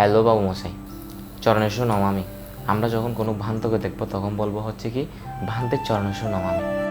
Hello বাবু মশাই চরণেশ্বর নমামি আমরা যখন কোনো ভ্রান্তকে দেখব, তখন বলব হচ্ছে কি, ভ্রান্তের চরণেশ্বর নমামি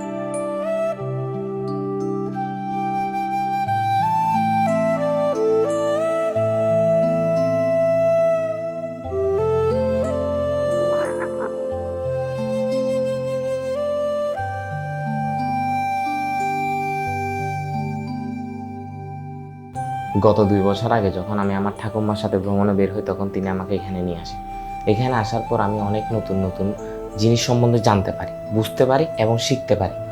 গত দুই বছর আগে যখন আমি আমার ঠাকুমার সাথে ভ্রমণে বের হই, তখন তিনি আমাকে এখানে নিয়ে আসেন এখানে আসার পর আমি অনেক নতুন নতুন জিনিস সম্বন্ধে জানতে পারি, বুঝতে পারি এবং শিখতে পারি।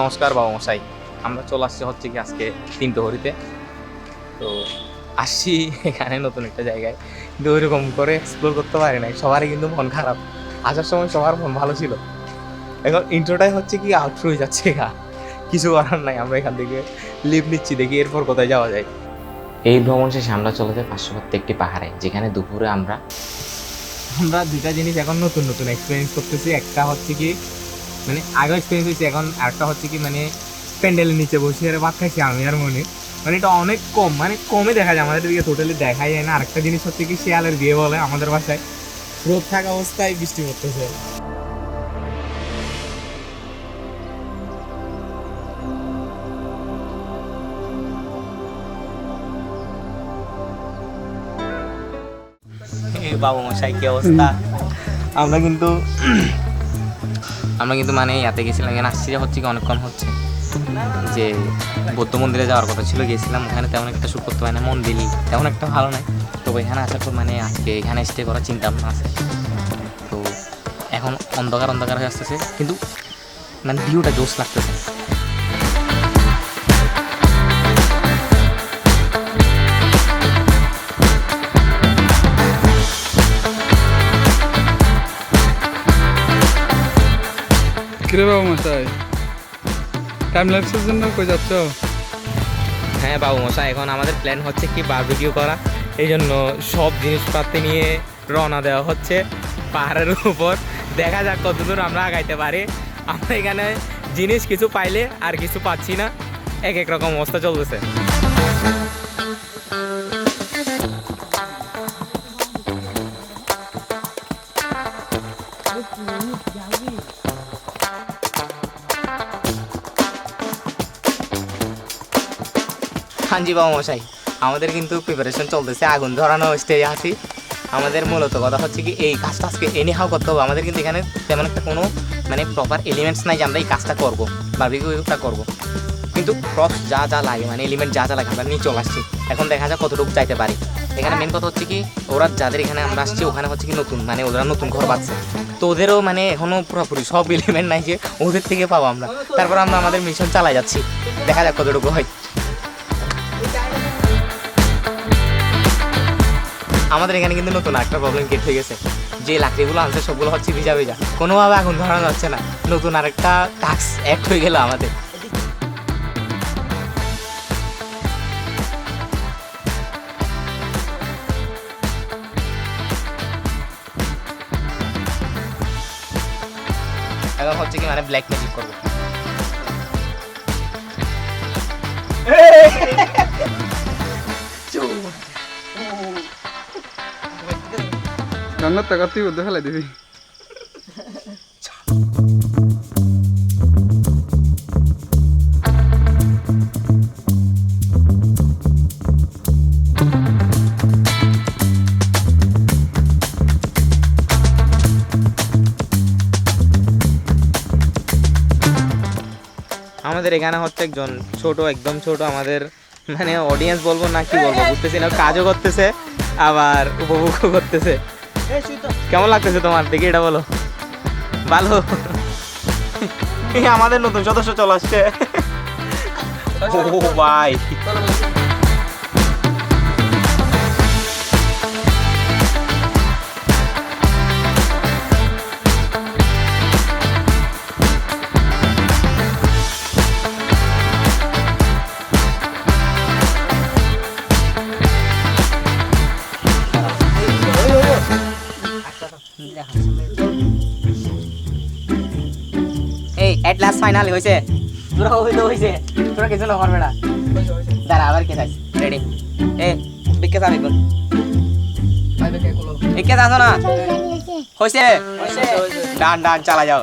নমস্কার বাবা মশাই। আমরা চলে আসছি হচ্ছে কি আজকে তিনটে হরিতে তো আসছি এখানে নতুন একটা জায়গায়। কিন্তু ওইরকম করে এক্সপ্লোর করতে পারি নাই। সবারই কিন্তু মন খারাপ। আসার সময় সবার মন ভালো ছিল। এখন ইন্ট্রোটাই হচ্ছে কি আউট হয়ে যাচ্ছে গা। কিছু করার নাই আমরা এখান থেকে লিভ নিচ্ছি দেখি এরপর কোথায় যাওয়া যায়। এই ভ্রমণ শেষে আমরা চলে যাই পার্শ্ববর্তী একটি পাহাড়ে যেখানে দুপুরে আমরা আমরা দুটা জিনিস এখন নতুন নতুন এক্সপিরিয়েন্স করতেছি। একটা হচ্ছে কি মানে আগে এক্সপিরিয়েন্স হয়েছে এখন আরেকটা হচ্ছে কি মানে প্যান্ডেলের নিচে বসে আর ভাত খাইছি আমি আর মনে। মানে এটা অনেক কম মানে কমে দেখা যায় আমাদের দিকে টোটালি দেখাই যায় না। আরেকটা জিনিস হচ্ছে কি শিয়ালের বিয়ে বলে আমাদের বাসায় রোদ থাকা অবস্থায় বৃষ্টি পড়তেছে। বাবু মশাই কি অবস্থা? আমরা কিন্তু আমরা কিন্তু মানে ইয়াতে গেছিলাম, এখানে আসছি যে হচ্ছে কি অনেকক্ষণ হচ্ছে। যে বৌদ্ধ মন্দিরে যাওয়ার কথা ছিল, গেছিলাম, ওখানে তেমন একটা শুট করতে পারে না, মন্দির তেমন একটা ভালো নয় তো এখানে আসার পর মানে আজকে এখানে স্টে করার চিন্তা ভাবনা আছে। তো এখন অন্ধকার অন্ধকার হয়ে আসতেছে, কিন্তু মানে ভিউটা জোস লাগতেছে। কিরে বাবু মশাই? টাইম ল্যাপসের জন্য কই যাচ্ছ? হ্যাঁ বাবু মশাই, এখন আমাদের প্ল্যান হচ্ছে কি বারবিকিউ করা। এই জন্য সব জিনিসপাতি নিয়ে রওনা দেওয়া হচ্ছে পাহাড়ের উপর। দেখা যাক কতদূর আমরা আগাইতে পারি। আমরা এখানে জিনিস কিছু পাইলে আর কিছু পাচ্ছি না। এক এক রকম অবস্থা চলতেছে। হাঞ্জি বাবু মশাই, আমাদের কিন্তু প্রিপারেশন চলতেছে, আগুন ধরানো স্টেজে আছি। আমাদের মূলত কথা হচ্ছে কি, এই কাজটা আজকে এনে হাও করতে হবে। আমাদের কিন্তু এখানে তেমন একটা কোনো মানে প্রপার এলিমেন্টস নাই যে আমরা এই কাজটা করব বারবিকিউটা করব। কিন্তু প্রপস যা যা লাগে মানে এলিমেন্ট যা যা লাগে, আমরা নিয়ে চলে আসছি। এখন দেখা যাক কতটুকু যাইতে পারি। এখানে মেন কথা হচ্ছে কি, ওরা যাদের এখানে আমরা আসছি, ওখানে হচ্ছে কি নতুন মানে ওরা নতুন ঘর পাচ্ছে তো ওদেরও মানে এখনও পুরোপুরি সব এলিমেন্ট নাই যে ওদের থেকে পাবো আমরা। তারপর আমরা আমাদের মিশন চালাই যাচ্ছি। দেখা যাক কতটুকু হয়। আমাদের এখানে কিন্তু নতুন একটা প্রবলেম হয়ে গেছে। যে লাকড়িগুলো আনছে, সবগুলো হচ্ছে ভিজা ভিজা। কোনোভাবে আগুন ধরানো যাচ্ছে না। নতুন আরেকটা টাস্ক অ্যাড হয়ে গেল আমাদের। এখন হচ্ছে কি মানে ব্ল্যাক ম্যাজিক করব। টাকা তুই ফেলাই দিবি। আমাদের এখানে হচ্ছে একজন ছোট একদম ছোট আমাদের মানে অডিয়েন্স বলব না কি বলব বুঝতেছি না কাজও করতেছে আবার উপভোগও করতেছে। কেমন লাগতেছে তোমার? দেখি এটা বলো। ভালো আমাদের নতুন সদস্য চলে আসছে। ও ভাই। এই এট লাস্ট ফাইনাল হইছে তোরা হইতে হইছে তোরা কিছু না করবে না দাঁড়া আবার কে থাকছে রেডি এ বিকে যাবে কোন বিকে যাস না হইছে ডান ডান চালা যাও